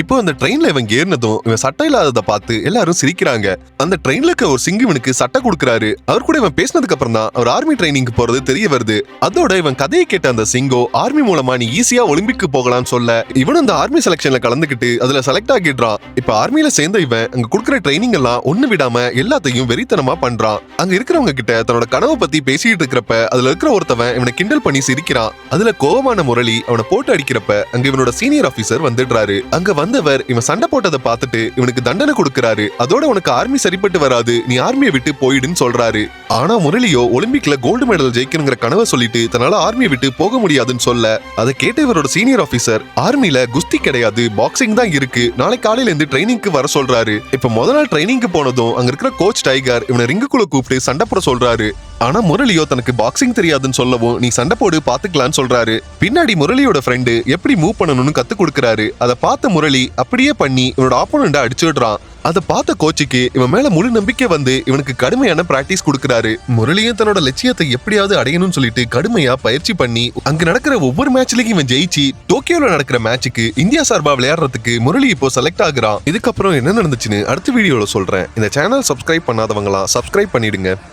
இப்போ அந்த ட்ரெயின்ல இவன் ஏறினதும் இவன் சட்டை இல்லாததை பார்த்து எல்லாரும் சிரிக்கிறாங்க. அந்த ட்ரெயின்ல இருக்க ஒரு சிங்கு இவனுக்கு சட்டை கொடுக்குறாரு. அவர் கூட இவன் பேசினதுக்கு அப்புறம் தான் அவர் ஆர்மி ட்ரைனிங்க்கு போறது தெரிய வருது. அதோட இவன் கதையை கேட்ட அந்த சிங்கோ ஆர்மி மூலமா நீ ஈஸியா ஒலிம்பிக்கு போகலாம்னு சொல்ல இவனும் அந்த ஆர்மி செலக்ஷன்ல கலந்துக்கிட்டு அதுல செலக்ட் ஆகிடுறான். இப்ப ஆர்மியில சேர்ந்த இவன் அங்க கொடுக்குற ட்ரைனிங் எல்லாம் ஒண்ணு விடாம எல்லாத்தையும் வெறித்தனமா பண்றான். அங்க இருக்கிறவங்க கிட்ட தன்னோட கனவை பத்தி பேசிட்டு இருக்கிறப்ப அதுல இருக்கிற ஒருத்தவன் இவனை கிண்டல் பண்ணி சிரிக்கிறான். அதுல கோவமான முரளி அவனை போட்டு அடிக்கிறப்ப அங்க இவனோட சீனியர் ஆபீசர் வந்துடுறாரு. அங்க வந்தவர் இவன் சண்டை போட்டதை பார்த்துட்டு இவனுக்கு தண்டனை கொடுக்கறாரு. அதோட உனக்கு ஆர்மி சரிப்பட்டு வராது. நீ ஆர்மியை விட்டு போயிடுன்னு சொல்றாரு. ஆனா முரளியோ ஒலிம்பிக்ல கோல்டு மெடல் ஜெயிக்கணுங்கிற கனவை சொல்லிட்டு தன்னால ஆர்மியை விட்டு போக முடியாதுன்னு சொல்ல அதை கேட்ட இவரோட சீனியர் ஆபீசர் ஆர்மியில குஸ்தி கிடையாது பாக்ஸிங் தான் இருக்கு நாளை காலையில இருந்து ட்ரைனிங்க்கு வர சொல்றாரு. இப்ப முதல் நாள் ட்ரைனிங்க்கு போனதும் அங்க இருக்கிற கோச் டைகர் இவனை ரிங்குக்குள்ள கூப்பிட்டு சண்டை போட சொல்றாரு. ஆனா முரளியோ தனக்கு பாக்ஸிங் தெரியாதுன்னு சொல்லவும் நீ சண்டை போடு பாத்துக்கலான்னு சொல்றாரு. பின்னாடி முரளியோட ஃப்ரெண்டு எப்படி மூவ் பண்ணணும்னு கத்து கொடுக்கறாரு. அதை பார்த்த முரளி அப்படியே பண்ணி இவனோட ஆப்போனண்ட அடிச்சுடுறான். அதை பார்த்த கோச்சுக்கு இவன் மேல முழு நம்பிக்கை வந்து இவனுக்கு கடுமையான பிராக்டிஸ் கொடுக்கறாரு. முரளியும் தன்னோட லட்சியத்தை எப்படியாவது அடையணும்னு சொல்லிட்டு கடுமையா பயிற்சி பண்ணி அங்க நடக்கிற ஒவ்வொரு மேட்ச்லயும் இவன் ஜெயிச்சு டோக்கியோல நடக்கிற மேட்சுக்கு இந்தியா சார்பா விளையாடுறதுக்கு முரளி இப்போ செலக்ட் ஆகுறான். இதுக்கப்புறம் என்ன நடந்துச்சுன்னு அடுத்த வீடியோல சொல்றேன். இந்த சேனல் சப்ஸ்கிரைப் பண்ணாதவங்களாம் சப்ஸ்கிரைப் பண்ணிடுங்க.